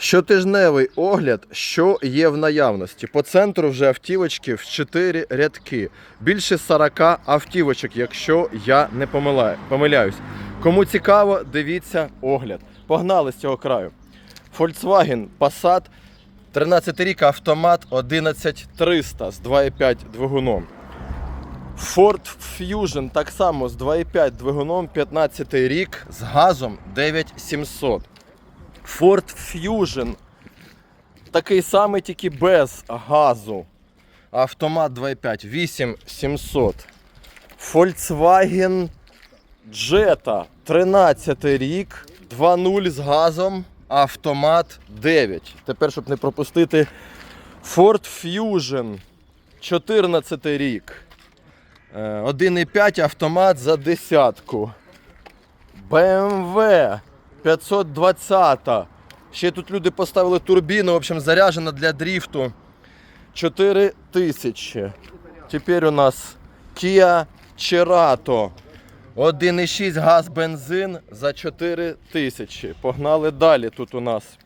Щотижневий огляд, що є в наявності. По центру вже автівочки в 4 рядки. Більше 40 автівочок, якщо я не помиляюсь. Кому цікаво, дивіться огляд. Погнали з цього краю. Volkswagen Passat 13 рік автомат 11300 з 2,5 двигуном. Ford Fusion так само з 2,5 двигуном 15 рік з газом 9700. Ford Fusion такий самий, тільки без газу. Автомат 2,5 8700. Volkswagen Jetta 13 рік 2.0 з газом. Автомат 9. Тепер, щоб не пропустити, Ford Fusion 14 рік. Е, 1,5 автомат за десятку. BMW 520. Ще тут люди поставили турбіну, в общем, заряджена для дрифту. 4 тисячі. Тепер у нас Kia Cerato. 1,6 газ бензин за 4 тисячі. Погнали далі тут у нас.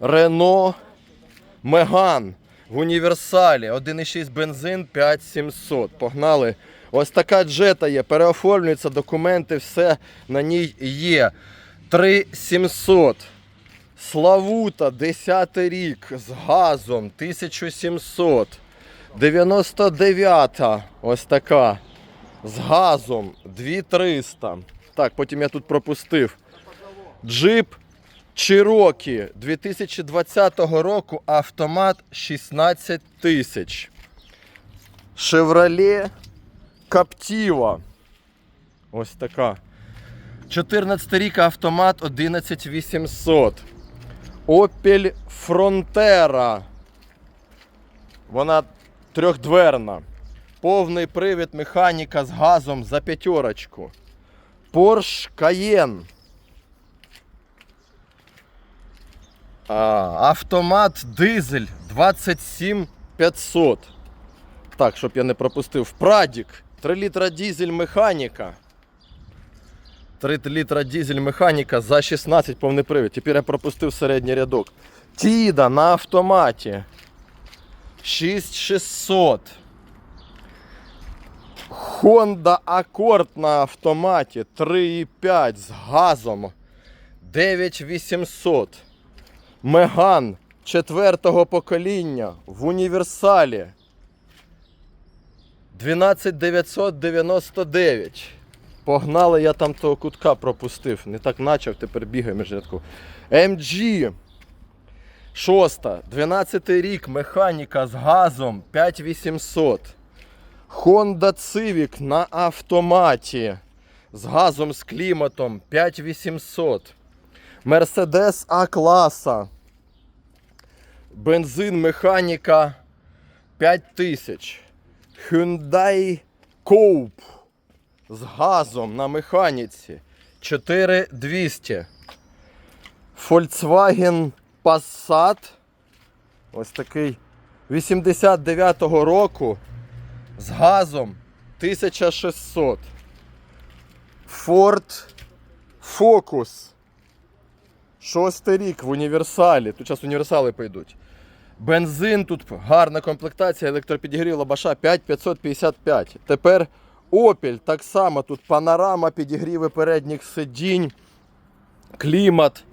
Renault Megane в універсалі. 1,6 бензин 5700. Погнали. Ось така джета є. Переоформлюється, документи, все на ній є. 3700. Славута, 10 рік з газом 1700. 99 ось така. З газом 2300. Так, потім я тут пропустив. Джип Cherokee 2020 року автомат 16 тисяч. Chevrolet Captiva. Ось така. 14 рік автомат 11800. Opel Frontera. Вона трьохдверна. Повний привід механіка з газом за п'ятерочку. Porsche Cayenne. А, автомат дизель 27500. Так, щоб я не пропустив. Прадік. 3 літра дизель механіка. 3 літра дизель механіка за 16 повний привід. Тепер я пропустив середній рядок. Тіда на автоматі. 6600. Honda Accord на автоматі 3,5 з газом 9800. Меган четвертого покоління в універсалі 12999. Погнали, я там того кутка пропустив. Не так начав, тепер бігаю між рядку. MG. Шоста. 12 рік. Механіка з газом 5800. Honda Civic на автоматі. З газом з кліматом 5800. Mercedes А-класа. Бензин механіка 5000. Hyundai Coupe з газом на механіці 4200. Volkswagen Passat. Ось такий 89-го року з газом 1600. Ford Focus. Шостий рік в універсалі. Тут зараз універсали пойдуть. Бензин тут гарна комплектація, електропідігрів лабаша 5555. Тепер Opel так само тут панорама, підігріви передніх сидінь, клімат.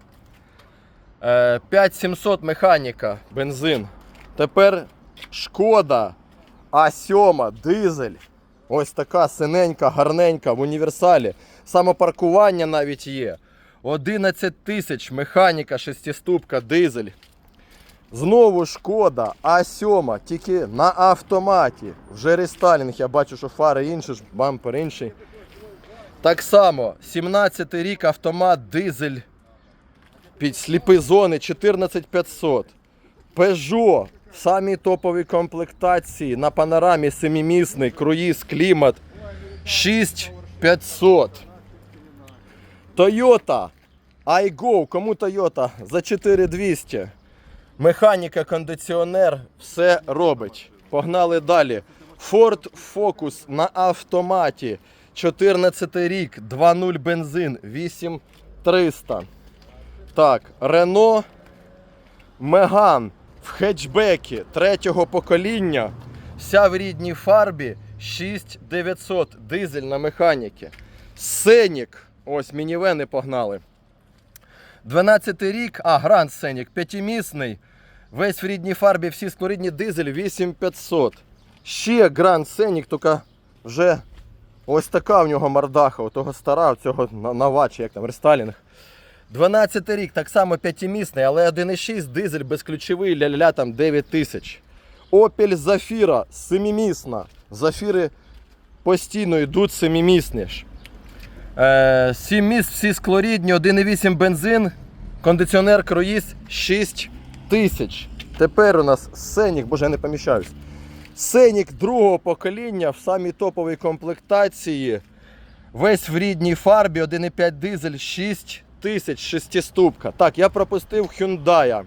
Е, 5700 механіка, бензин. Тепер шкода А7, дизель. Ось така синенька, гарненька в універсалі. Самопаркування навіть є. 11 тисяч механіка, шестиступка, дизель. Знову шкода А7, тільки на автоматі. Вже рестайлінг, я бачу, що фари інші, бампер інший. Так само, 17 рік автомат, дизель під сліпі зони 14500. Peugeot, самі топові комплектації на панорамі семимісний, круїз, клімат 6500. Toyota iGo, кому Toyota за 4200. Механіка, кондиціонер, все робить. Погнали далі. Ford Focus на автоматі. 14 рік, 2.0 бензин, 8300. Так, Рено Меган в хетчбекі третього покоління. Вся в рідній фарбі 6900 дизель на механіки. Сенік. Ось мінівени погнали. 12 рік, а Гранд Сенік, п'ятимісний. Весь в рідній фарбі, всі склорідні дизель 8500. Ще Гранд Сенік, тільки вже ось така в нього мордаха, у того стара, у цього на- Навачі, як там, рестайлінг. 12 рік, так само п'ятимісний, але 1,6 дизель безключовий, ля-ля там 9 тисяч. Opel Zafira семимісна. Зафіри постійно йдуть семимісні ж. Е, 7 міст, всі склорідні, 1,8 бензин, кондиціонер круїз 6 тисяч. Тепер у нас Сенік, боже, я не поміщаюсь. Сенік другого покоління в самій топовій комплектації. Весь в рідній фарбі, 1,5 дизель, 6 тисяч, шестиступка. Так, я пропустив Hyundai.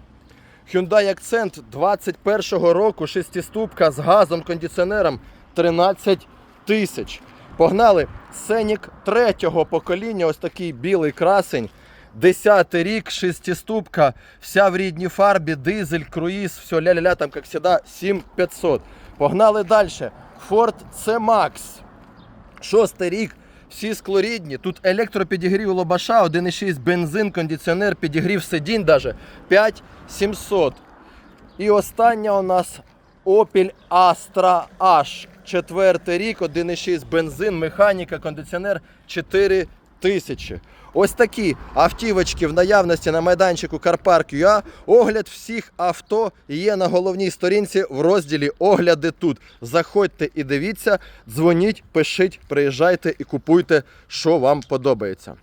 Hyundai Accent 21-го року, шестиступка з газом, кондиціонером 13 тисяч. Погнали Сенік третього покоління, ось такий білий красень. 10 рік, шестиступка, вся в рідній фарбі, дизель, круїз, все ля-ля-ля, там, як завжди, 7500. Погнали далі. Ford C-Max. Шостий рік, всі склорідні. Тут електропідігрів лобаша, 1,6 бензин, кондиціонер, підігрів сидінь даже 5700. І остання у нас Opel Astra H. Четвертий рік, 1,6 бензин, механіка, кондиціонер 4000. Ось такі автівочки в наявності на майданчику CarPark.ua. Огляд всіх авто є на головній сторінці в розділі Огляди тут. Заходьте і дивіться, дзвоніть, пишіть, приїжджайте і купуйте, що вам подобається.